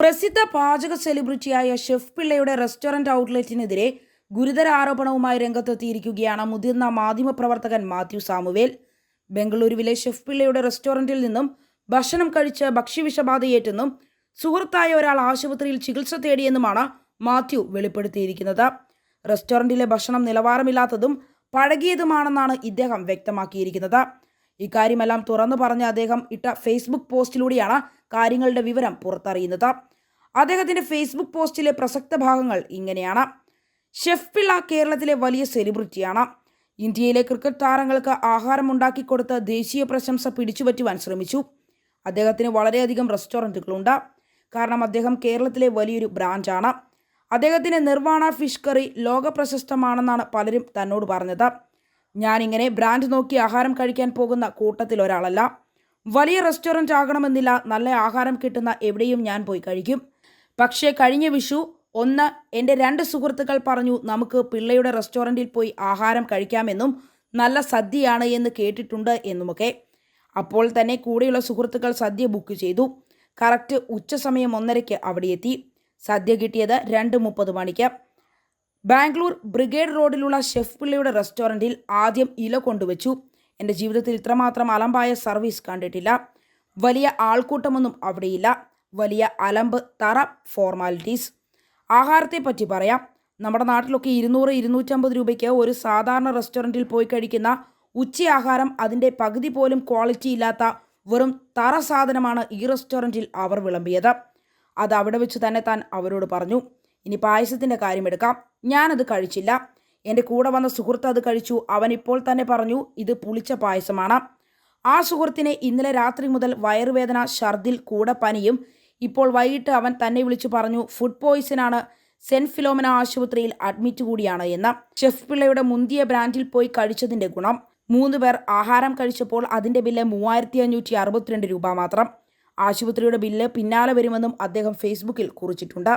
പ്രസിദ്ധ പാചക സെലിബ്രിറ്റിയായ ഷെഫ് പിള്ളയുടെ റെസ്റ്റോറന്റ് ഔട്ട്ലെറ്റിനെതിരെ ഗുരുതര ആരോപണവുമായി രംഗത്തെത്തിയിരിക്കുകയാണ് മുതിർന്ന മാധ്യമപ്രവർത്തകൻ മാത്യു സാമുവേൽ. ബംഗളൂരുവിലെ ഷെഫ് പിള്ളയുടെ റെസ്റ്റോറന്റിൽ നിന്നും ഭക്ഷണം കഴിച്ച് ഭക്ഷ്യവിഷബാധയേറ്റെന്നും സുഹൃത്തായ ഒരാൾ ആശുപത്രിയിൽ ചികിത്സ തേടിയെന്നുമാണ് മാത്യു വെളിപ്പെടുത്തിയിരിക്കുന്നത്. റെസ്റ്റോറന്റിലെ ഭക്ഷണം നിലവാരമില്ലാത്തതും പഴകിയതുമാണെന്നാണ് ഇദ്ദേഹം വ്യക്തമാക്കിയിരിക്കുന്നത്. ഇക്കാര്യമെല്ലാം തുറന്നു പറഞ്ഞ അദ്ദേഹം ഇട്ട ഫേസ്ബുക്ക് പോസ്റ്റിലൂടെയാണ് കാര്യങ്ങളുടെ വിവരം പുറത്തറിയുന്നത്. അദ്ദേഹത്തിന്റെ ഫേസ്ബുക്ക് പോസ്റ്റിലെ പ്രസക്ത ഭാഗങ്ങൾ ഇങ്ങനെയാണ്. ഷെഫ് പിള്ള കേരളത്തിലെ വലിയ സെലിബ്രിറ്റിയാണ്. ഇന്ത്യയിലെ ക്രിക്കറ്റ് താരങ്ങൾക്ക് ആഹാരം ഉണ്ടാക്കിക്കൊടുത്ത് ദേശീയ പ്രശംസ പിടിച്ചുപറ്റുവാൻ ശ്രമിച്ചു. അദ്ദേഹത്തിന് വളരെയധികം റെസ്റ്റോറന്റുകളുണ്ട്. കാരണം അദ്ദേഹം കേരളത്തിലെ വലിയൊരു ബ്രാൻഡാണ്. അദ്ദേഹത്തിന്റെ നിർവാണ ഫിഷ് കറി ലോക പ്രശസ്തമാണെന്നാണ് പലരും തന്നോട് പറഞ്ഞത്. ഞാനിങ്ങനെ ബ്രാൻഡ് നോക്കി ആഹാരം കഴിക്കാൻ പോകുന്ന കൂട്ടത്തിൽ ഒരാളല്ല. വലിയ റെസ്റ്റോറന്റ് ആകണമെന്നില്ല നല്ല ആഹാരം കിട്ടുന്ന എവിടെയും ഞാൻ പോയി കഴിക്കും. പക്ഷേ കഴിഞ്ഞ വിഷു ഒന്ന് എന്റെ രണ്ട് സുഹൃത്തുക്കൾ പറഞ്ഞു നമുക്ക് പിള്ളയുടെ റെസ്റ്റോറന്റിൽ പോയി ആഹാരം കഴിക്കാമെന്നും നല്ല സദ്യയാണ് എന്ന് കേട്ടിട്ടുണ്ട് എന്നുമൊക്കെ. അപ്പോൾ തന്നെ കൂടെയുള്ള സുഹൃത്തുക്കൾ സദ്യ ബുക്ക് ചെയ്തു. കറക്റ്റ് ഉച്ച സമയം ഒന്നരയ്ക്ക് അവിടെ എത്തി. സദ്യ കിട്ടിയത് രണ്ട് മുപ്പത് മണിക്ക്. ബാംഗ്ലൂർ ബ്രിഗേഡ് റോഡിലുള്ള ഷെഫ് പിള്ളയുടെ റെസ്റ്റോറന്റിൽ ആദ്യം ഇല കൊണ്ടുവച്ചു. എന്റെ ജീവിതത്തിൽ ഇത്രമാത്രം അലമ്പായ സർവീസ് കണ്ടിട്ടില്ല. വലിയ ആൾക്കൂട്ടമൊന്നും അവിടെയില്ല. വലിയ അലമ്പ് തറ ഫോർമാലിറ്റീസ് ആഹാരത്തെ പറ്റി പറയാം. നമ്മുടെ നാട്ടിലൊക്കെ ഇരുന്നൂറ് ഇരുന്നൂറ്റമ്പത് രൂപയ്ക്ക് ഒരു സാധാരണ റെസ്റ്റോറന്റിൽ പോയി കഴിക്കുന്ന ഉച്ചയാഹാരം അതിന്റെ പകുതി പോലും ക്വാളിറ്റി ഇല്ലാത്ത വെറും തറ സാധനമാണ് ഈ റെസ്റ്റോറന്റിൽ അവർ വിളമ്പിയത്. അത് അവിടെ വെച്ച് തന്നെ താൻ അവരോട് പറഞ്ഞു. ഇനി പായസത്തിന്റെ കാര്യമെടുക്കാം ഞാനത് കഴിച്ചില്ല. എന്റെ കൂടെ വന്ന സുഹൃത്ത് അത് കഴിച്ചു. അവൻ ഇപ്പോൾ തന്നെ പറഞ്ഞു ഇത് പുളിച്ച പായസമാണ്. ആ സുഹൃത്തിനെ ഇന്നലെ രാത്രി മുതൽ വയറുവേദന ഛർദിൽ കൂടെ പനിയും ഇപ്പോൾ വൈകിട്ട് അവൻ തന്നെ വിളിച്ചു പറഞ്ഞു ഫുഡ് പോയിസനാണ് സെന്റ് ഫിലോമന ആശുപത്രിയിൽ അഡ്മിറ്റ് കൂടിയാണ് എന്ന്. ഷെഫ് പിള്ളയുടെ മുന്തിയ ബ്രാൻഡിൽ പോയി കഴിച്ചതിന്റെ ഗുണം. മൂന്ന് പേർ ആഹാരം കഴിച്ചപ്പോൾ അതിന്റെ ബില്ല് മൂവായിരത്തി അഞ്ഞൂറ്റി അറുപത്തിരണ്ട് രൂപ മാത്രം. ആശുപത്രിയുടെ ബില്ല് പിന്നാലെ വരുമെന്നും അദ്ദേഹം ഫേസ്ബുക്കിൽ കുറിച്ചിട്ടുണ്ട്.